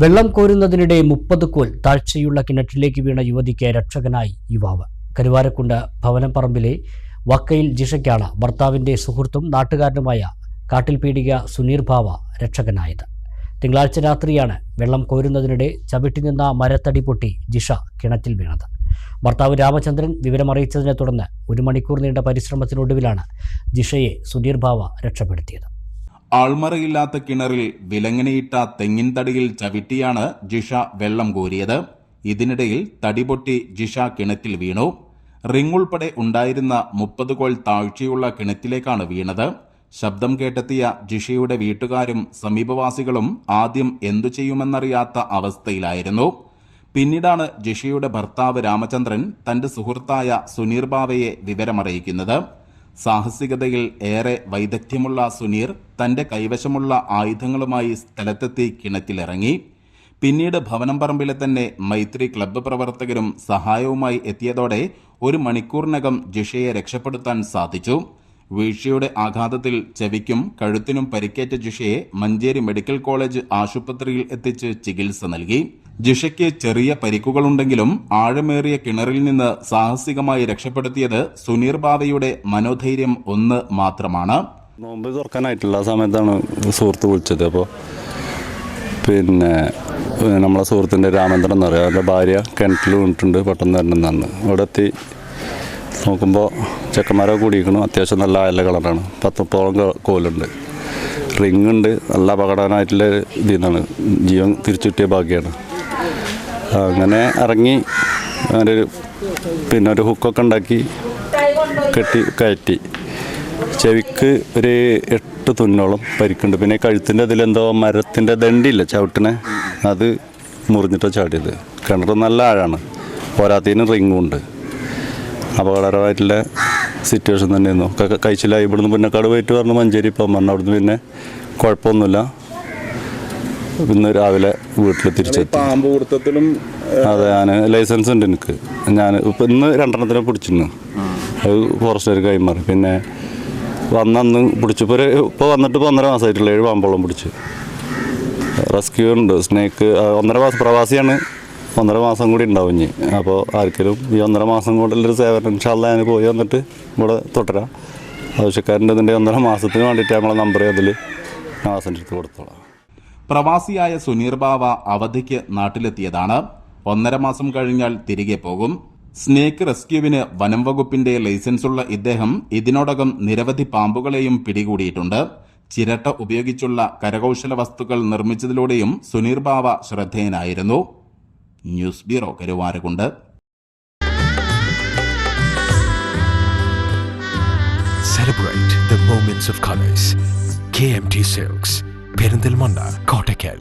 വെള്ളം കോരുന്നതിനിടെ മുപ്പത് കോൽ താഴ്ചയുള്ള കിണറ്റിലേക്ക് വീണ യുവതിക്ക് രക്ഷകനായി യുവാവ്. കരുവാരക്കുണ്ട് ഭവനപ്പറമ്പിലെ വക്കയിൽ ജിഷയ്ക്കാണ് ഭർത്താവിന്റെ സുഹൃത്തും നാട്ടുകാരനുമായ കാട്ടിൽ പീഡിക സുനീർ ഭാവ രക്ഷകനായത്. തിങ്കളാഴ്ച രാത്രിയാണ് വെള്ളം കോരുന്നതിനിടെ ചവിട്ടി നിന്ന മരത്തടി പൊട്ടി ജിഷ കിണറ്റിൽ വീണത്. ഭർത്താവ് രാമചന്ദ്രൻ വിവരമറിയിച്ചതിനെ തുടർന്ന് ഒരു മണിക്കൂർ നീണ്ട പരിശ്രമത്തിനൊടുവിലാണ് ജിഷയെ സുനീർ ഭാവ രക്ഷപ്പെടുത്തിയത്. ആൾമറയില്ലാത്ത കിണറിൽ വിലങ്ങനെയിട്ട തെങ്ങിൻ തടിയിൽ ചവിട്ടിയാണ് ജിഷ വെള്ളം കോരിയത്. ഇതിനിടയിൽ തടിപൊട്ടി ജിഷ കിണറ്റിൽ വീണു. റിംഗ് ഉൾപ്പെടെ ഉണ്ടായിരുന്ന മുപ്പത് കോൾ താഴ്ചയുള്ള കിണറ്റിലേക്കാണ് വീണത്. ശബ്ദം കേട്ടെത്തിയ ജിഷയുടെ വീട്ടുകാരും സമീപവാസികളും ആദ്യം എന്തു ചെയ്യുമെന്നറിയാത്ത അവസ്ഥയിലായിരുന്നു. പിന്നീടാണ് ജിഷയുടെ ഭർത്താവ് രാമചന്ദ്രൻ തന്റെ സുഹൃത്തായ സുനീർ ബാവയെ വിവരമറിയിക്കുന്നത്. സാഹസികതയിൽ ഏറെ വൈദഗ്ധ്യമുള്ള സുനീർ തന്റെ കൈവശമുള്ള ആയുധങ്ങളുമായി സ്ഥലത്തെത്തി കിണറ്റിലിറങ്ങി. പിന്നീട് ഭവനം പറമ്പിലെ തന്നെ മൈത്രി ക്ലബ്ബ് പ്രവർത്തകരും സഹായവുമായി എത്തിയതോടെ ഒരു മണിക്കൂറിനകം ജിഷയെ രക്ഷപ്പെടുത്താൻ സാധിച്ചു. വീഴ്ചയുടെ ആഘാതത്തിൽ ചെവിക്കും കഴുത്തിനും പരിക്കേറ്റ ജിഷയെ മഞ്ചേരി മെഡിക്കൽ കോളേജ് ആശുപത്രിയിൽ എത്തിച്ച് ചികിത്സ നൽകി. ജിഷയ്ക്ക് ചെറിയ പരിക്കുകളുണ്ടെങ്കിലും ആഴമേറിയ കിണറിൽ നിന്ന് സാഹസികമായി രക്ഷപ്പെടുത്തിയത് സുനീർ ബാബയുടെ മനോധൈര്യം ഒന്ന് മാത്രമാണ്. നോമ്പ് തുറക്കാനായിട്ടുള്ള സമയത്താണ് സുഹൃത്ത് വിളിച്ചത്. അപ്പോൾ പിന്നെ നമ്മളെ സുഹൃത്തിന്റെ രാമേന്ദ്രൻ എന്ന് പറയാം. അവരുടെ ഭാര്യ കിണറ്റിൽ വീണിട്ടുണ്ട്. പെട്ടെന്ന് വരണമെന്നാണ് അവിടെ എത്തി നോക്കുമ്പോൾ ചെക്കന്മാരെ കൂടിയിരിക്കണം അത്യാവശ്യം നല്ല അയല കളറാണ്. പത്തോളം ക- കോലുണ്ട്. റിങ് ഉണ്ട്. നല്ല അപകടനായിട്ടുള്ള ഇതിൽ നിന്നാണ് ജീവൻ തിരിച്ചു കിട്ടിയ ഭാഗ്യമാണ് അങ്ങനെ ഇറങ്ങി അങ്ങനെ ഒരു പിന്നെ ഒരു ഹുക്കൊക്കെ ഉണ്ടാക്കി കെട്ടി കയറ്റി. ചെവിക്ക് ഒരു എട്ട് തുന്നോളം പരിക്കുണ്ട്. പിന്നെ കഴുത്തിന്റെ അതിലെന്തോ മരത്തിന്റെ ദണ്ടില്ല ചവിട്ടിനെ? അത് മുറിഞ്ഞിട്ടോ ചാടിയത്. കിണർ നല്ല ആഴാണ്. പോരാത്തതിന് റിങ്ങും ഉണ്ട്. അപകടകരമായിട്ടുള്ള സിറ്റുവേഷൻ തന്നെയായിരുന്നു. കഴിച്ചില്ല. കഴിച്ചില്ലായി ഇവിടുന്ന് പുന്നക്കാട് പോയിട്ട് പറഞ്ഞു മഞ്ചേരി ഇപ്പം പറഞ്ഞു അവിടുന്ന് പിന്നെ കുഴപ്പമൊന്നുമില്ല. ഇന്ന് രാവിലെ വീട്ടിൽ തിരിച്ചെത്തി. അതെ ഞാൻ ലൈസൻസ് ഉണ്ട് എനിക്ക്. ഞാൻ ഇപ്പം ഇന്ന് രണ്ടെണ്ണത്തിനെ പിടിച്ചിരുന്നു. അത് ഫോറസ്റ്റുകാർ കൈമാറി. പിന്നെ വന്നന്ന് പിടിച്ചു. ഇപ്പോൾ ഒരു ഇപ്പോൾ വന്നിട്ട് ഇപ്പോൾ ഒന്നര മാസമായിട്ടുള്ള. ഏഴ് പാമ്പോളം പിടിച്ച്. റെസ്ക്യൂ ഉണ്ട്. സ്നേക്ക് ഒന്നര മാസം പ്രവാസിയാണ്. ഒന്നര മാസം കൂടി ഉണ്ടാവും ഇനി. അപ്പോൾ ആർക്കെങ്കിലും ഈ ഒന്നര മാസം കൊണ്ടുള്ളൊരു സേവനം ഇൻഷാല്ല ഞാൻ പോയി വന്നിട്ട് ഇവിടെ തുടരാം ആവശ്യക്കാരന്റെ ഇതിന്റെ ഒന്നര മാസത്തിന് വേണ്ടിയിട്ട് നമ്മളെ നമ്പർ അതിൽ നാസിന്റെ അടുത്ത് കൊടുത്തോളാം. പ്രവാസിയായ സുനീർ ബാവ അവധിക്ക് നാട്ടിലെത്തിയതാണ്. ഒന്നര മാസം കഴിഞ്ഞാൽ തിരികെ പോകും. സ്നേക്ക് റെസ്ക്യൂവിന് വനം വകുപ്പിന്റെ ലൈസൻസുള്ള ഇദ്ദേഹം ഇതിനോടകം നിരവധി പാമ്പുകളെയും പിടികൂടിയിട്ടുണ്ട്. ചിരട്ട ഉപയോഗിച്ചുള്ള കരകൗശല വസ്തുക്കൾ നിർമ്മിച്ചതിലൂടെയും Suneer Bava ശ്രദ്ധേയനായിരുന്നു. News bureau Karuvarakundu. Celebrate the moments of colours K silks Perinthalmanna Kottakkal.